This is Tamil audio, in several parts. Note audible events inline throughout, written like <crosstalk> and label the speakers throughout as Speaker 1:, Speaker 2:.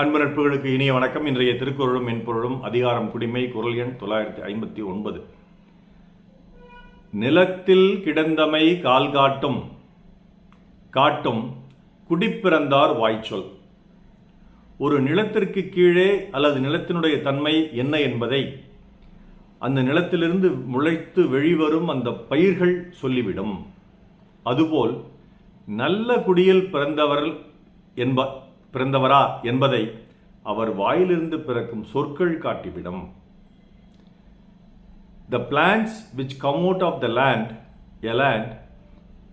Speaker 1: அன்பு நட்புகளுக்கு இனிய வணக்கம். இன்றைய திருக்குறளும் மென்பொருளும் அதிகாரம் குடிமை குரல் எண் தொள்ளாயிரத்தி ஐம்பத்தி ஒன்பது. நிலத்தில் கிடந்தமை கால் காட்டும் காட்டும் குடிப்பிறந்தார் வாய்ச்சொல். ஒரு நிலத்திற்கு கீழே அல்லது நிலத்தினுடைய தன்மை என்ன என்பதை அந்த நிலத்திலிருந்து முளைத்து வெளிவரும் அந்த பயிர்கள் சொல்லிவிடும். அதுபோல் நல்ல குடியில் பிறந்தவர் என்ப பிறந்தவரா என்பதை அவர் வாயிலிருந்து பிறக்கும் சொற்கள் காட்டிவிடும் the plants which come out of the land a land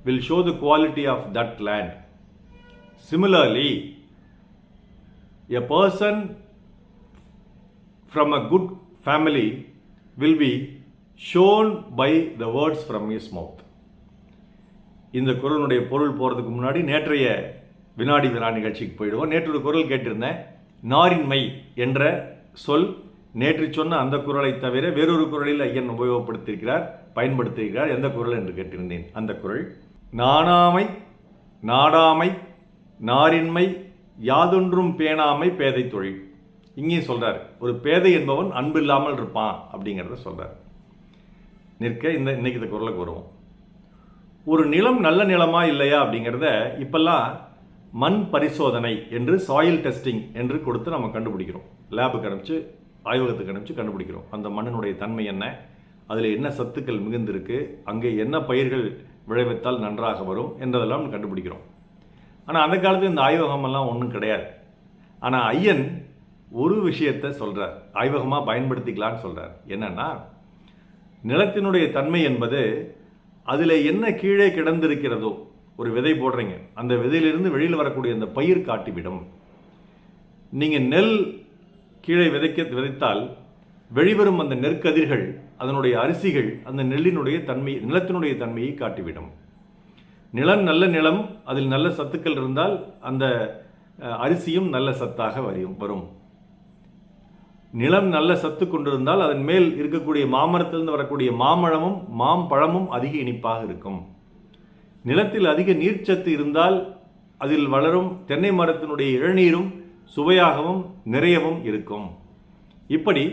Speaker 1: will show the quality of that land similarly a person from a good family will be shown by the words from is mouth இந்த குரலுடைய பொருள் போகிறதுக்கு முன்னாடி நேற்றைய வினாடி வினா நிகழ்ச்சிக்கு போயிடுவோம். நேற்று ஒரு குரல் கேட்டிருந்தேன். நாரின்மை என்ற சொல் நேற்று சொன்ன அந்த குரலை தவிர வேறொரு குரலில் ஐயன் உபயோகப்படுத்தியிருக்கிறார் பயன்படுத்தியிருக்கிறார். எந்த குரல் என்று கேட்டிருந்தேன். அந்த குரல் நாணாமை நாடாமை நாரின்மை யாதொன்றும் பேணாமை பேதை தொழில். இங்கேயும் சொல்கிறார் ஒரு பேதை என்பவன் அன்பு இல்லாமல் இருப்பான் அப்படிங்கிறத சொல்கிறார் நிற்க இந்த இன்னைக்கு இந்த குரலுக்கு வருவோம். ஒரு நிலம் நல்ல நிலமா இல்லையா? அப்படிங்கிறத இப்பெல்லாம் மண் பரிசோதனை என்று சாயில் டெஸ்டிங் என்று கொடுத்து நம்ம கண்டுபிடிக்கிறோம். லேபுக்கு அனுப்பிச்சு ஆய்வகத்துக்கு அனுப்பிச்சு கண்டுபிடிக்கிறோம். அந்த மண்ணினுடைய தன்மை என்ன? அதில் என்ன சத்துக்கள் மிகுந்திருக்கு? அங்கே என்ன பயிர்கள் விளைவித்தால் நன்றாக வரும் என்றதெல்லாம் கண்டுபிடிக்கிறோம். ஆனால் அந்த காலத்தில் இந்த ஆய்வகமெல்லாம் ஒன்றும் கிடையாது. ஆனால் ஐயன் ஒரு விஷயத்தை சொல்கிறார் ஆய்வகமாக பயன்படுத்திக்கலான்னு சொல்கிறார் என்னன்னா நிலத்தினுடைய தன்மை என்பது அதில் என்ன கீழே கிடந்திருக்கிறதோ ஒரு விதை போடுறீங்க. அந்த விதையிலிருந்து வெளியில் வரக்கூடிய அந்த பயிர் காட்டிவிடும். நீங்கள் நெல் கீழே விதைக்க விதைத்தால் வெளிவரும் அந்த நெற்கதிர்கள் அதனுடைய அரிசிகள் அந்த நெல்லினுடைய தன்மை நிலத்தினுடைய தன்மையை காட்டிவிடும். நிலம் நல்ல நிலம் அதில் நல்ல சத்துக்கள் இருந்தால் அந்த அரிசியும் நல்ல சத்தாக வரும் வரும். நிலம் நல்ல சத்து கொண்டிருந்தால் அதன் மேல் இருக்கக்கூடிய மாமரத்திலிருந்து வரக்கூடிய மாமழமும் மாம்பழமும் அதிக இனிப்பாக இருக்கும். நிலத்தில் அதிக நீர்ச்சத்து இருந்தால் அதில் வளரும் தென்னை மரத்தினுடைய இளநீரும் சுவையாகவும் நிறையவும் இருக்கும். இப்படி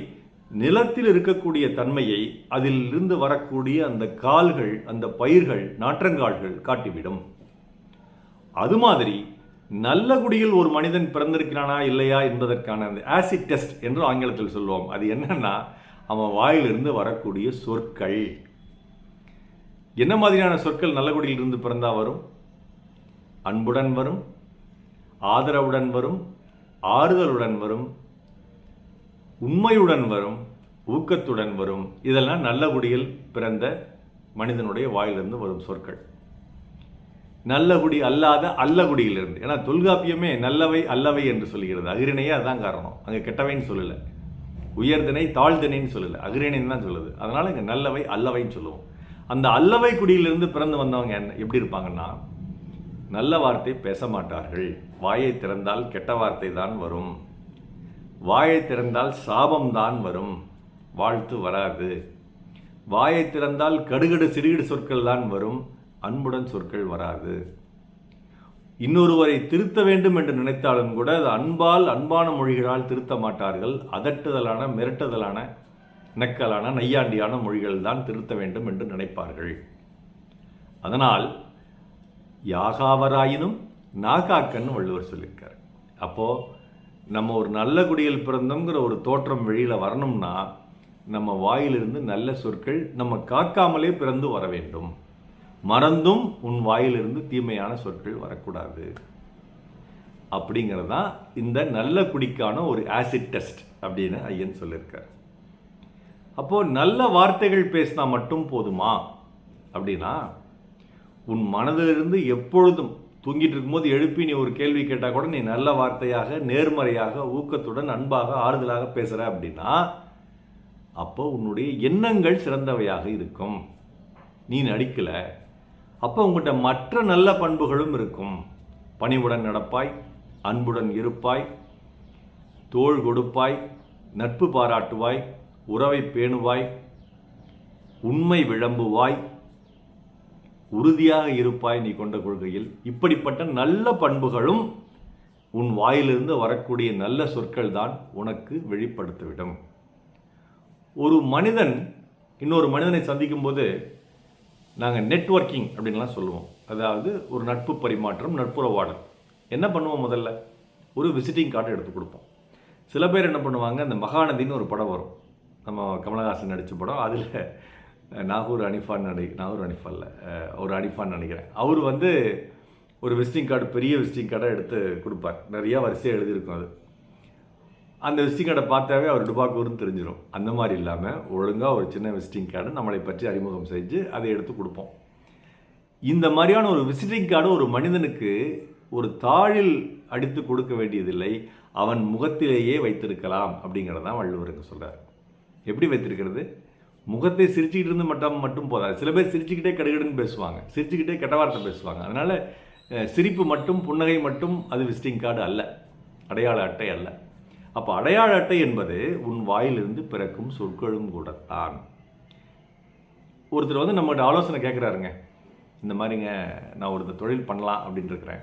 Speaker 1: நிலத்தில் இருக்கக்கூடிய தன்மையை அதில் இருந்து வரக்கூடிய அந்த கால்கள் அந்த பயிர்கள் நாற்றங்கால்கள் காட்டிவிடும். அது மாதிரி நல்ல குடியில் ஒரு மனிதன் பிறந்திருக்கிறானா இல்லையா என்பதற்கான அந்த ஆசிட் டெஸ்ட் என்று ஆங்கிலத்தில் சொல்லுவோம். அது என்னன்னா அவன் வாயிலிருந்து வரக்கூடிய சொற்கள். என்ன மாதிரியான சொற்கள் நல்ல குடியில் இருந்து பிறந்தா வரும்? அன்புடன் வரும் ஆதரவுடன் வரும் ஆறுதலுடன் வரும் உண்மையுடன் வரும் ஊக்கத்துடன் வரும். இதெல்லாம் நல்லகுடியில் பிறந்த மனிதனுடைய வாயிலிருந்து வரும் சொற்கள். நல்லகுடி அல்லாத அல்லகுடியிலிருந்து. ஏன்னா தொல்காப்பியமே நல்லவை அல்லவை என்று சொல்கிறது அகிரிணையே அதுதான் காரணம். அங்கே கெட்டவைன்னு சொல்லலை. உயர்தினை தாழ்தினைன்னு சொல்லலை. அகிரிணைன்னு தான் சொல்லுது. அதனால் இங்கே நல்லவை அல்லவைன்னு சொல்லுவோம். அந்த அல்லவை குடியிலிருந்து பிறந்து வந்தவங்க என்ன எப்படி இருப்பாங்கன்னா நல்ல வார்த்தை பேச மாட்டார்கள். வாயை திறந்தால் கெட்ட வார்த்தை தான் வரும். வாயை திறந்தால் சாபம் தான் வரும். வாழ்த்து வராது. வாயை திறந்தால் கடுகடு சிறுகிடு சொற்கள் தான் வரும். அன்புடன் சொற்கள் வராது. இன்னொருவரை திருத்த வேண்டும் என்று நினைத்தாலும் கூட அது அன்பால் அன்பான மொழிகளால் திருத்த மாட்டார்கள். அதட்டுதலான மிரட்டுதலான நக்கலான நையாண்டியான மொழிகள் தான் திருத்த வேண்டும் என்று நினைப்பார்கள். அதனால் யாகாவராயினும் நாகாக்கன்னு வள்ளுவர் சொல்லியிருக்கார். அப்போ நம்ம ஒரு நல்ல குடியில் பிறந்தோங்கிற ஒரு தோற்றம் வெளியில் வரணும்னா நம்ம வாயிலிருந்து நல்ல சொற்கள் நம்ம காக்காமலே பிறந்து வர வேண்டும். மறந்தும் உன் வாயிலிருந்து தீமையான சொற்கள் வரக்கூடாது. அப்படிங்கிறது தான் இந்த நல்ல குடிக்கான ஒரு ஆசிட் டெஸ்ட் அப்படின்னு ஐயன் சொல்லியிருக்கார். அப்போது நல்ல வார்த்தைகள் பேசினா மட்டும் போதுமா? அப்படின்னா உன் மனதிலிருந்து எப்பொழுதும் தூங்கிட்டு இருக்கும்போது எழுப்பி நீ ஒரு கேள்வி கேட்டால் கூட நீ நல்ல வார்த்தையாக நேர்மறையாக ஊக்கத்துடன் அன்பாக ஆறுதலாக பேசுகிற அப்படின்னா அப்போ உன்னுடைய எண்ணங்கள் சிறந்தவையாக இருக்கும். நீ நடிக்கலை அப்போ உங்கள்கிட்ட மற்ற நல்ல பண்புகளும் இருக்கும். பணிவுடன் நடப்பாய் அன்புடன் இருப்பாய் தோள் கொடுப்பாய் நட்பு பாராட்டுவாய் உறவை பேணுவாய் உண்மை விளம்புவாய் உறுதியாக இருப்பாய் நீ கொண்ட கொள்கையில். இப்படிப்பட்ட நல்ல பண்புகளும் உன் வாயிலிருந்து வரக்கூடிய நல்ல சொற்கள் தான் உனக்கு வெளிப்படுத்திவிடும். ஒரு மனிதன் இன்னொரு மனிதனை சந்திக்கும்போது நாங்கள் நெட்வொர்க்கிங் அப்படின்லாம் சொல்லுவோம். அதாவது ஒரு நட்பு பரிமாற்றம் நட்புறவாடல். என்ன பண்ணுவோம் முதல்ல? ஒரு விசிட்டிங் கார்டு எடுத்து கொடுப்போம். சில பேர் என்ன பண்ணுவாங்க? அந்த மகாநதின்னு ஒரு படம் வரும். நம்ம கமலஹாசன் நடித்த படம் அதில் நாகூர் அனிஃபான் நடி நாகூர் அனிஃபா இல்லை ஒரு அனிஃபான் நினைக்கிறேன். அவர் வந்து ஒரு விசிட்டிங் கார்டு பெரிய விசிட்டிங் கார்டை எடுத்து கொடுப்பார். நிறையா வரிசையாக எழுதியிருக்கும் அது. அந்த விசிட்டிங் கார்டை பார்த்தாவே அவர் டுபாக்கூர்னு தெரிஞ்சிடும் அந்த மாதிரி இல்லாமல் ஒழுங்காக ஒரு சின்ன விசிட்டிங் கார்டு நம்மளை பற்றி அறிமுகம் செஞ்சு அதை எடுத்து கொடுப்போம். இந்த மாதிரியான ஒரு விசிட்டிங் கார்டு ஒரு மனிதனுக்கு ஒரு தாழில் அடித்து கொடுக்க வேண்டியதில்லை. அவன் முகத்திலேயே வைத்திருக்கலாம் அப்படிங்கிறதான் வள்ளுவருக்கு சொல்கிறார் எப்படி வைத்திருக்கிறது? முகத்தை சிரிச்சுக்கிட்டு இருந்து மட்டும் மட்டும் போதாது. சில பேர் சிரிச்சுக்கிட்டே கடுகடுன்னு பேசுவாங்க. சிரிச்சுக்கிட்டே கெட்ட வார்த்தை பேசுவாங்க. அதனால் சிரிப்பு மட்டும் புன்னகை மட்டும் அது விசிட்டிங் கார்டு அல்ல. அடையாள அட்டை அல்ல. அப்போ அடையாள அட்டை என்பது உன் வாயிலிருந்து பிறக்கும் சொற்களும் கூடத்தான். ஒருத்தர் வந்து நம்மகிட்ட ஆலோசனை கேட்குறாருங்க இந்த மாதிரிங்க நான் ஒருத்தர் தொழில் பண்ணலாம் அப்படின்னு இருக்கிறேன்.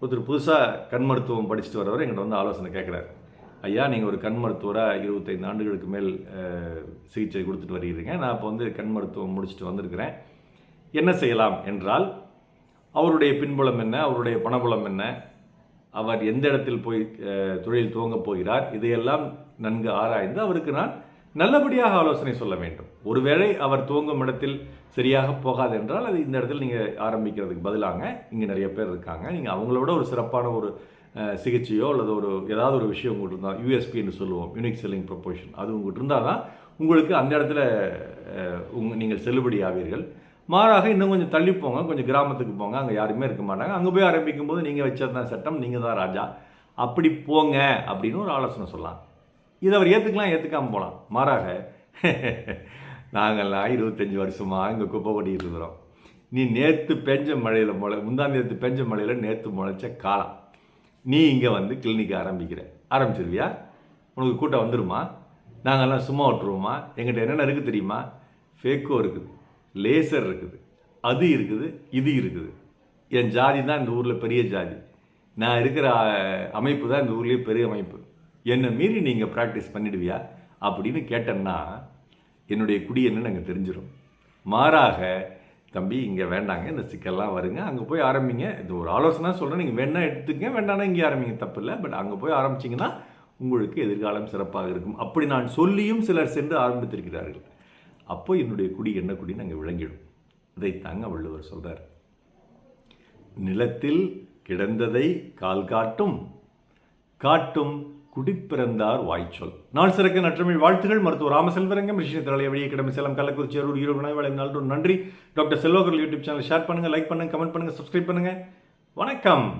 Speaker 1: ஒருத்தர் புதுசாக கண் மருத்துவம் படிச்சுட்டு வரவர் எங்கிட்ட வந்து ஆலோசனை கேட்குறாரு ஐயா நீங்கள் ஒரு கண் மருத்துவராக இருபத்தைந்து ஆண்டுகளுக்கு மேல் சிகிச்சை கொடுத்துட்டு வருகிறீங்க. நான் இப்போ வந்து கண் மருத்துவம் முடிச்சுட்டு வந்திருக்கிறேன். என்ன செய்யலாம் என்றால் அவருடைய பின்புலம் என்ன அவருடைய பணபுலம் என்ன அவர் எந்த இடத்தில் போய் தொழில் துவங்கப் போகிறார் இதையெல்லாம் நன்கு ஆராய்ந்து அவருக்கு நான் நல்லபடியாக ஆலோசனை சொல்ல வேண்டும். ஒருவேளை அவர் துவங்கும் இடத்தில் சரியாக போகாது என்றால் அது இந்த இடத்துல நீங்கள் ஆரம்பிக்கிறதுக்கு பதிலாக இங்கே நிறைய பேர் இருக்காங்க. நீங்கள் அவங்களோட ஒரு சிறப்பான ஒரு சிகிச்சையோ அல்லது ஒரு ஏதாவது ஒரு விஷயம் உங்கள்கிட்ட இருந்தால் யூஎஸ்பின்னு சொல்லுவோம் யூனிக் செல்லிங் ப்ரொபோஷன் அது உங்கள்கிட்ட இருந்தால் தான் உங்களுக்கு அந்த இடத்துல உங் நீங்கள் செல்லுபடி ஆவீர்கள். மாறாக இன்னும் கொஞ்சம் தள்ளி போங்க கொஞ்சம் கிராமத்துக்கு போங்க அங்கே யாருமே இருக்க மாட்டாங்க. அங்கே போய் ஆரம்பிக்கும் போது நீங்கள் வச்சதான் சட்டம் நீங்கள் தான் ராஜா. அப்படி போங்க அப்படின்னு ஒரு ஆலோசனை சொல்லலாம். இதை அவர் ஏற்றுக்கலாம் ஏற்றுக்காமல் போகலாம் மாறாக <laughs> நாங்கள்லாம் இருபத்தஞ்சி வருஷமாக இங்கே குப்பை இருக்கிறோம். நீ நேற்று பெஞ்ச மழையில் முளை முந்தா நேற்று பெஞ்ச மழையில் நேற்று முளைச்ச காலம் நீ இங்கே வந்து கிளினிக் ஆரம்பிக்கிற. ஆரம்பிச்சிருவியா? உனக்கு கூட்டம் வந்துருமா? நாங்கள்லாம் சும்மா விட்டுருவோமா? எங்கிட்ட என்னென்ன இருக்குது தெரியுமா? ஃபேக்கோ இருக்குது. லேசர் இருக்குது. அது இருக்குது இது இருக்குது. என் ஜாதி தான் இந்த ஊரில் பெரிய ஜாதி. நான் இருக்கிற அமைப்பு தான் இந்த ஊர்லேயே பெரிய அமைப்பு. என்னை மீறி நீங்கள் ப்ராக்டிஸ் பண்ணிடுவியா? அப்படின்னு கேட்டேன்னா என்னுடைய குடி என்னன்னு அங்கே தெரிஞ்சிடும் மாறாக தம்பி இங்கே வேண்டாங்க இந்த சிக்கல்லாம் வருங்க. அங்கே போய் ஆரம்பிங்க. இது ஒரு ஆலோசனை சொல்கிறேன் நீங்கள் வேணா எடுத்துக்கங்க. வேண்டாம்னா இங்கே ஆரம்பிங்க. தப்பு இல்லை. பட் அங்கே போய் ஆரம்பிச்சிங்கன்னா உங்களுக்கு எதிர்காலம் சிறப்பாக இருக்கும். அப்படி நான் சொல்லியும் சிலர் சென்று ஆரம்பித்திருக்கிறார்கள். அப்போ என்னுடைய குடி என்ன குடின்னு அங்கே விளங்கிடும். இதைத்தாங்க வள்ளுவர் சொல்கிறார் நிலத்தில் கிடந்ததை கால் காட்டும் காட்டும் குடிப்பிறந்தார் வாய்ச்சொல். நாள் சிறக்க நற்றமிழ் வாழ்த்துகள். மருத்துவர் ராமசெல்வரங்கம் ரிஷி தலைய வழியை கிடமை சேலம் கள்ளக்குறிச்சி அரூர் ஈரோடு வினாய் நாள் நன்றி. Doctor Selvakar YouTube channel share பண்ணுங்கள் லைக் பண்ணுங்கள் கமெண்ட் பண்ணுங்கள் சப்ஸ்கிரைப் பண்ணுங்கள் வணக்கம்.